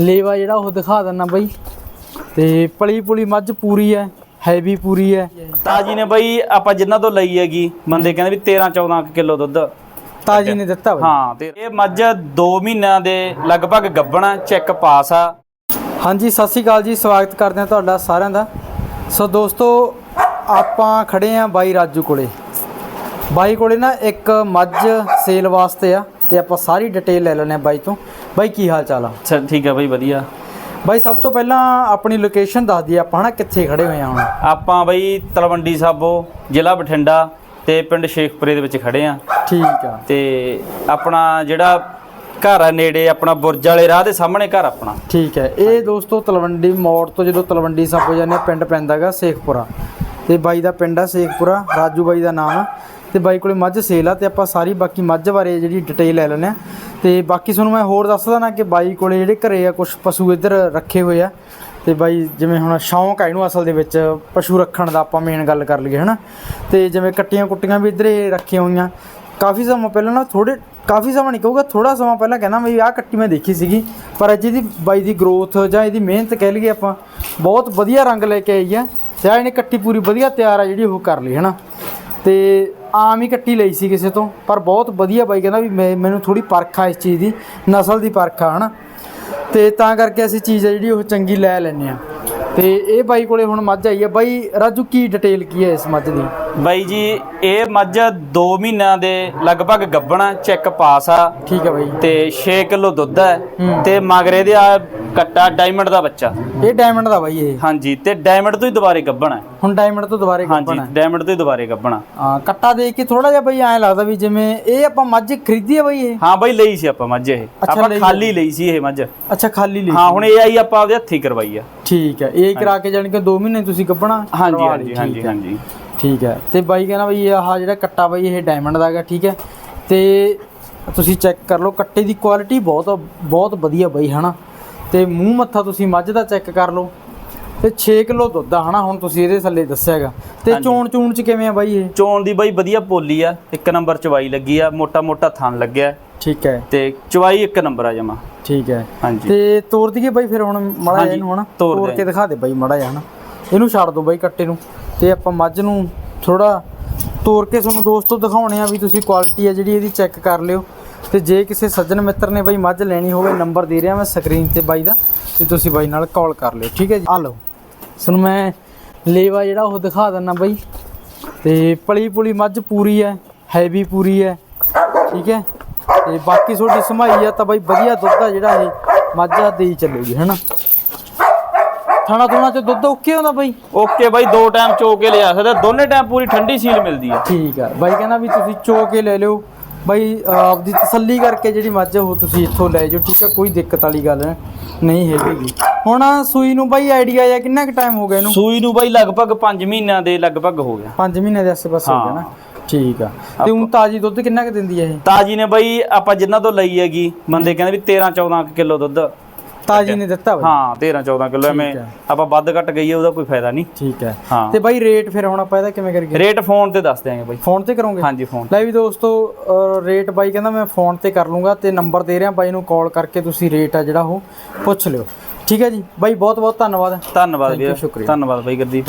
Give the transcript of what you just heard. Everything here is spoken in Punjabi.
ਲੇਵਾ ਜਿਹੜਾ ਉਹ ਦਿਖਾ ਦਿੰਨਾ ਬਾਈ। ਤੇ ਪਲੀ ਪੁਲੀ ਮੱਝ ਪੂਰੀ ਹੈ ਹੈਵੀ ਪੂਰੀ ਹੈ ਤਾਜੀ ਨੇ ਬਈ ਆਪਾਂ ਜਿੰਨਾਂ ਤੋਂ ਲਈ ਹੈਗੀ ਬੰਦੇ ਕਹਿੰਦੇ ਵੀ 13 14 ਕਿਲੋ ਦੁੱਧ। ਤਾਜੀ ਨੇ ਦਿੱਤਾ ਬਾਈ। ਹਾਂ ਤੇ ਇਹ ਮੱਝ 2 ਮਹੀਨਿਆਂ ਦੇ ਲਗਭਗ ਗੱਭਣਾ ਚੈੱਕ ਪਾਸ ਆ। ਹਾਂਜੀ ਸਤਿ ਸ਼੍ਰੀ ਅਕਾਲ ਜੀ ਸਵਾਗਤ ਕਰਦੇ ਹਾਂ ਤੁਹਾਡਾ ਸਾਰਿਆਂ ਦਾ। ਸੋ ਦੋਸਤੋ ਆਪਾਂ ਖੜੇ ਆਂ ਬਾਈ ਰਾਜੂ ਕੋਲੇ। ਬਾਈ ਕੋਲੇ ਨਾ ਇੱਕ ਮੱਝ ਸੇਲ ਵਾਸਤੇ ਆ ਤੇ ਆਪਾਂ ਸਾਰੀ ਡਿਟੇਲ ਲੈ ਲੈਣੇ ਆ ਬਾਈ ਤੋਂ। ਬਾਈ ਕੀ ਹਾਲ ਚਾਲ ਆ? ਅੱਛਾ ਠੀਕ ਆ ਬਈ ਵਧੀਆ। ਬਾਈ ਸਭ ਤੋਂ ਪਹਿਲਾਂ ਆਪਣੀ ਲੋਕੇਸ਼ਨ ਦੱਸ ਦਈਏ ਆਪਾਂ ਹਨਾ ਕਿੱਥੇ ਖੜੇ ਹੋਏ ਆ ਹੁਣ? ਆਪਾਂ ਬਈ ਤਲਵੰਡੀ ਸਾਬੋ ਜ਼ਿਲ੍ਹਾ ਬਠਿੰਡਾ ਤੇ ਪਿੰਡ ਸ਼ੇਖਪੁਰੇ ਦੇ ਵਿੱਚ ਖੜੇ ਆ। ਠੀਕ ਆ। ਤੇ ਆਪਣਾ ਜਿਹੜਾ ਘਰ ਆ ਨੇੜੇ ਆਪਣਾ ਬੁਰਜ ਵਾਲੇ ਰਾਹ ਦੇ ਸਾਹਮਣੇ ਘਰ ਆਪਣਾ। ਠੀਕ ਹੈ ਇਹ ਦੋਸਤੋ ਤਲਵੰਡੀ ਮੋੜ ਤੋਂ ਜਦੋਂ ਤਲਵੰਡੀ ਸਾਪੋ ਜਾਂਦੇ ਪਿੰਡ ਪੈਂਦਾਗਾ ਸੇਖਪੁਰਾ। ਤੇ ਬਾਈ ਦਾ ਪਿੰਡ ਆ ਸੇਖਪੁਰਾ ਰਾਜੂ ਬਾਈ ਦਾ ਨਾਮ ਆ। ਤੇ ਬਾਈ ਕੋਲੇ ਮੱਝ ਸੇਲ ਆ ਤੇ ਆਪਾਂ ਸਾਰੀ ਬਾਕੀ ਮੱਝ ਬਾਰੇ ਜਿਹੜੀ ਡਿਟੇਲ ਲੈ ਲੈਣੇ ਆ। ਤੇ ਬਾਕੀ ਤੁਹਾਨੂੰ ਮੈਂ ਹੋਰ ਦੱਸਦਾ ਨਾ ਕਿ ਬਾਈ ਕੋਲੇ ਜਿਹੜੇ ਘਰੇ ਆ ਕੁਝ ਪਸ਼ੂ ਇੱਧਰ ਰੱਖੇ ਹੋਏ ਆ। ਤੇ ਬਾਈ ਜਿਵੇਂ ਹੁਣ ਸ਼ੌਂਕ ਆ ਇਹਨੂੰ ਅਸਲ ਦੇ ਵਿੱਚ, ਪਸ਼ੂ ਰੱਖਣ ਦਾ ਆਪਾਂ ਮੇਨ ਗੱਲ ਕਰ ਲਈਏ, ਹਨਾ? ਤੇ ਜਿਵੇਂ ਕੱਟੀਆਂ ਕੁੱਟੀਆਂ ਵੀ ਇੱਧਰ ਰੱਖੀਆਂ ਹੋਈਆਂ। ਕਾਫੀ ਸਮਾਂ ਪਹਿਲਾਂ ਨਾ ਥੋੜੇ ਕਾਫੀ ਸਮਾਂ ਨਹੀਂ ਕਹੂਗਾ ਥੋੜਾ ਸਮਾਂ ਪਹਿਲਾਂ ਕਹਿੰਦਾ ਵੀ ਆਹ ਕੱਟੀ ਮੈਂ ਦੇਖੀ ਸੀਗੀ। ਪਰ ਅੱਜ ਇਹਦੀ ਬਾਈ ਦੀ ਗਰੋਥ ਜਾਂ ਇਹਦੀ ਮਿਹਨਤ ਕਹਿ ਲਈਏ ਆਪਾਂ, ਬਹੁਤ ਵਧੀਆ ਰੰਗ ਲੈ ਕੇ ਆਈ ਆ ਤੇ ਆਹ ਇਹਨੇ ਕੱਟੀ ਪੂਰੀ ਵਧੀਆ ਤਿਆਰ ਆ ਜਿਹੜੀ ਉਹ ਕਰ ਲਈ, ਹਨਾ? ਤੇ ਆਮ ਹੀ ਕੱਟੀ ਲਈ ਸੀ ਕਿਸੇ ਤੋਂ ਪਰ ਬਹੁਤ ਵਧੀਆ ਬਾਈ ਕਹਿੰਦਾ ਵੀ ਮੈਨੂੰ ਥੋੜੀ ਪਰਖ ਆ ਇਸ ਚੀਜ਼ ਦੀ ਨਸਲ ਦੀ ਪਰਖ ਆ ਹਨਾ? ਤੇ ਤਾਂ ਕਰਕੇ ਅਸੀਂ ਚੀਜ਼ ਆ ਜਿਹੜੀ ਉਹ ਚੰਗੀ ਲੈ ਲੈਂਦੇ ਆ। ਤੇ ਇਹ ਬਾਈ ਕੋਲੇ ਹੁਣ ਮੱਝ ਆਈ ਆ। ਬਾਈ ਰਾਜੂ ਕੀ ਡਿਟੇਲ ਕੀ ਹੈ ਇਸ ਮੱਝ ਦੀ? ਬਾਈ ਜੀ ਇਹ ਮੱਝ 2 ਮਹੀਨਿਆਂ ਦੇ ਲਗਭਗ ਗੱਭਣਾ ਚੈੱਕ ਪਾਸ ਆ। ਠੀਕ ਹੈ ਬਾਈ। ਤੇ 6 ਕਿਲੋ ਦੁੱਧ ਹੈ। ਹੂੰ। ਤੇ ਮਗਰੇ ਦੇ ਆ ਕੱਟਾ ਡਾਇਮੰਡ ਦਾ ਬੱਚਾ। ਇਹ ਡਾਇਮੰਡ ਦਾ ਬਾਈ ਇਹ। ਹਾਂਜੀ ਤੇ ਡਾਇਮੰਡ ਤੋਂ ਹੀ ਦੁਬਾਰੇ ਗੱਭਣਾ ਹੁਣ ਡਾਇਮੰਡ ਤੋਂ ਦੁਬਾਰੇ ਹਾਂਜੀ ਕੱਪਣਾ ਡਾਇਮੰਡ ਤੋਂ ਹੀ ਦੁਬਾਰੇ ਗੱਭਣਾ। ਹਾਂ ਕੱਟਾ ਦੇਖ ਕੇ ਥੋੜਾ ਜਿਹਾ ਬਈ ਐਂ ਲੱਗਦਾ ਵੀ ਜਿਵੇਂ ਇਹ ਆਪਾਂ ਮੱਝ ਖਰੀਦੀ ਆ ਬਈ ਇਹ? ਹਾਂ ਬਾਈ ਲਈ ਸੀ ਆਪਾਂ ਮੱਝ ਇਹ। ਆਪਾਂ ਖਾਲੀ ਲਈ। ਸੀ ਇਹ ਮੱਝ। ਅੱਛਾ ਖਾਲੀ ਲਈ ਹਾਂ ਹੁਣ ਇਹ ਆਈ ਆਪਾਂ ਆਪਦੇ ਹੱਥੀ ਕਰਵਾਈ ਆ। ਠੀਕ ਹੈ ਇਹ ਕਰਾ ਕੇ ਜਾਣੀ ਕਿ 2 ਮਹੀਨੇ ਤੁਸੀਂ ਹਾਂਜੀ ਹਾਂਜੀ ਹਾਂਜੀ ਹਾਂਜੀ। ਠੀਕ ਹੈ ਤੇ ਬਾਈ ਕਹਿੰਦਾ ਬਈ ਆਹ ਜਿਹੜਾ ਕੱਟਾ ਬਈ ਇਹ ਡਾਇਮੰਡ ਦਾ ਹੈਗਾ ਠੀਕ ਹੈ। ਤੇ ਤੁਸੀਂ ਚੈੱਕ ਕਰ ਲਓ ਕੱਟੇ ਦੀ ਕੁਆਲਿਟੀ ਬਹੁਤ ਬਹੁਤ ਵਧੀਆ ਬਈ ਹਨਾ ਤੇ ਮੂੰਹ ਮੱਥਾ ਤੁਸੀਂ ਮੱਝ ਦਾ ਚੈੱਕ ਕਰ ਲਓ। ਤੇ 6 ਕਿਲੋ ਦੁੱਧ ਆ ਹਨਾ ਹੁਣ ਤੁਸੀਂ ਇਹਦੇ ਥੱਲੇ ਦੱਸਿਆਗਾ ਤੇ। ਚੋਣ ਚੂਣ ਚ ਕਿਵੇਂ ਆ ਬਾਈ ਇਹ? ਚੋਣ ਦੀ ਬਾਈ ਵਧੀਆ ਪੋਲੀ ਆ ਇੱਕ ਨੰਬਰ ਚਵਾਈ ਲੱਗੀ ਆ ਮੋਟਾ ਮੋਟਾ ਥਣ ਲੱਗਿਆ। ਠੀਕ ਹੈ। ਤੇ ਚਵਾਈ ਇੱਕ ਨੰਬਰ ਆ ਜਮਾ। ਠੀਕ ਹੈ। ਹਾਂਜੀ। ਤੇ ਤੋੜ ਦਈਏ ਬਾਈ ਫਿਰ ਹੁਣ ਮੜਾ ਇਹਨੂੰ ਹਨਾ? ਤੋੜ। ਕੇ ਦਿਖਾ ਦੇ ਬਾਈ ਮੜਾ ਜਿਹਾ ਹਨਾ? ਇਹਨੂੰ ਛੱਡ ਦੋ ਬਾਈ ਕੱਟੇ ਨੂੰ। ਤੇ ਆਪਾਂ ਮੱਝ ਨੂੰ ਥੋੜਾ ਤੋੜ ਕੇ ਤੁਹਾਨੂੰ ਦੋਸਤੋ ਦਿਖਾਉਣੇ ਆ ਵੀ ਤੁਸੀਂ ਕੁਆਲਿਟੀ ਆ ਜਿਹੜੀ ਇਹਦੀ ਚੈੱਕ ਕਰ ਲਿਓ। ਤੇ ਜੇ ਕਿਸੇ ਸੱਜਣ ਮਿੱਤਰ ਨੇ ਬਾਈ ਮੱਝ ਲੈਣੀ ਹੋਵੇ ਨੰਬਰ ਦੇ ਰਿਹਾ ਮੈਂ ਸਕਰੀਨ ਤੇ ਬਾਈ ਦਾ ਤੇ ਤੁਸੀਂ ਬਾਈ ਨਾਲ ਕਾਲ ਕਰ ਲਿਓ ਠੀਕ ਹੈ ਜੀ? ਆ ਲਓ। ਤੁਹਾਨੂੰ ਮੈਂ ਲੇਵਾ ਜਿਹੜਾ ਉਹ ਦਿਖਾ ਦਿੰਨਾ ਬਾਈ। ਤੇ ਪਲੀ ਪੁਲੀ ਮੱਝ ਪੂਰੀ ਹੈ ਹੈਵੀ ਪੂਰੀ ਹੈ ਠੀਕ ਹੈ? ਤੇ ਬਾਕੀ ਤੁਹਾਡੀ ਸਮਾਈ ਆ ਤਾਂ ਬਾਈ ਵਧੀਆ ਦੁੱਧ ਆ ਜਿਹੜਾ ਇਹ ਮੱਝਾ ਦੇਈ ਚੱਲੂਗੀ ਹੈਨਾ? ਥਾਣਾ ਥੋਣਾ ਚ ਦੁੱਧ ਓਕੇ ਹੁੰਦਾ ਬਾਈ? ਓਕੇ ਬਾਈ ਦੋ ਟਾਈਮ ਚੋ ਕੇ ਲਿਆ ਸਕਦਾ ਦੋਨੇ ਟਾਈਮ ਪੂਰੀ ਠੰਡੀ ਸੀਲ ਮਿਲਦੀ ਆ। ਠੀਕ ਆ। ਬਾਈ ਕਹਿੰਦਾ ਵੀ ਤੁਸੀਂ ਚੋ ਕੇ ਲੈ ਲਿਓ। ਬਾਈ ਆਪਦੀ ਤਸੱਲੀ ਕਰਕੇ ਜਿਹੜੀ ਮੱਝ ਉਹ ਤੁਸੀਂ ਇੱਥੋਂ ਲੈ ਜਾਓ ਠੀਕ ਆ ਕੋਈ ਦਿੱਕਤ ਵਾਲੀ ਗੱਲ ਨਹੀਂ ਹੈਗੀ। ਹੁਣ ਸੂਈ ਨੂੰ ਬਾਈ ਆਈਡੀਆ ਆ ਕਿੰਨਾ ਕੁ ਟਾਈਮ ਹੋ ਗਿਆ ਇਹਨੂੰ? ਸੂਈ ਨੂੰ ਬਾਈ ਲਗਭਗ 5 ਮਹੀਨਿਆਂ ਦੇ ਲਗਭਗ ਹੋ ਗਿਆ। 5 ਮਹੀਨੇ ਦੇ ਆਸ-ਪਾਸ ਹੋ ਗਿਆ ਨਾ? ਠੀਕ ਆ। ਤੇ ਹੁਣ ਤਾਜੀ ਦੁੱਧ ਕਿੰਨਾ ਕੁ ਦਿੰਦੀ ਹੈ ਇਹ? ਤਾਜੀ ਨੇ ਬਾਈ ਆਪਾਂ ਜਿੰਨਾਂ ਤੋਂ ਲਈ ਹੈਗੀ ਬੰਦੇ ਕਹਿੰਦੇ ਵੀ 13 14 ਕਿਲੋ ਦੁੱਧ। ਤਾਜੀ ਨੇ ਦਿੱਤਾ ਬਾਈ। ਹਾਂ 13 14 ਕਿਲੋ ਐਵੇਂ। ਆਪਾਂ ਵੱਧ ਘੱਟ ਗਈਏ ਉਹਦਾ ਕੋਈ ਫਾਇਦਾ ਨਹੀਂ। ਠੀਕ ਹੈ। ਹਾਂ। ਤੇ ਬਾਈ ਰੇਟ ਫਿਰ ਹੁਣ ਆਪਾਂ ਇਹਦਾ ਕਿਵੇਂ ਕਰੀਏ? ਰੇਟ ਫੋਨ ਤੇ ਦੱਸ ਦਿਆਂਗੇ ਬਾਈ। ਫੋਨ ਤੇ ਕਰੋਗੇ? ਹਾਂਜੀ ਫੋਨ ਲੈ ਵੀ ਦੋਸਤੋ ਰੇਟ ਬਾਈ ਕਹਿੰਦਾ ਮੈਂ ਫੋਨ ਤੇ ਕਰ ਲੂੰਗਾ ਤੇ ਨੰਬਰ ਦੇ ਰਿਹਾ ਬਾਈ ਨੂੰ ਕਾਲ ਕਰਕੇ ਤੁਸੀਂ ਰੇਟ ਆ ਜਿਹੜਾ ਉਹ ਪੁੱਛ ਲਿਓ। ਠੀਕ ਹੈ ਜੀ। ਬਾਈ ਬਹੁਤ ਬਹੁਤ ਧੰਨਵਾਦ ਧੰਨਵਾਦ ਵੀਰ। ਸ਼ੁਕਰੀਆ। ਧੰਨਵਾਦ ਬਾਈ ਗੁਰਦੀਪ।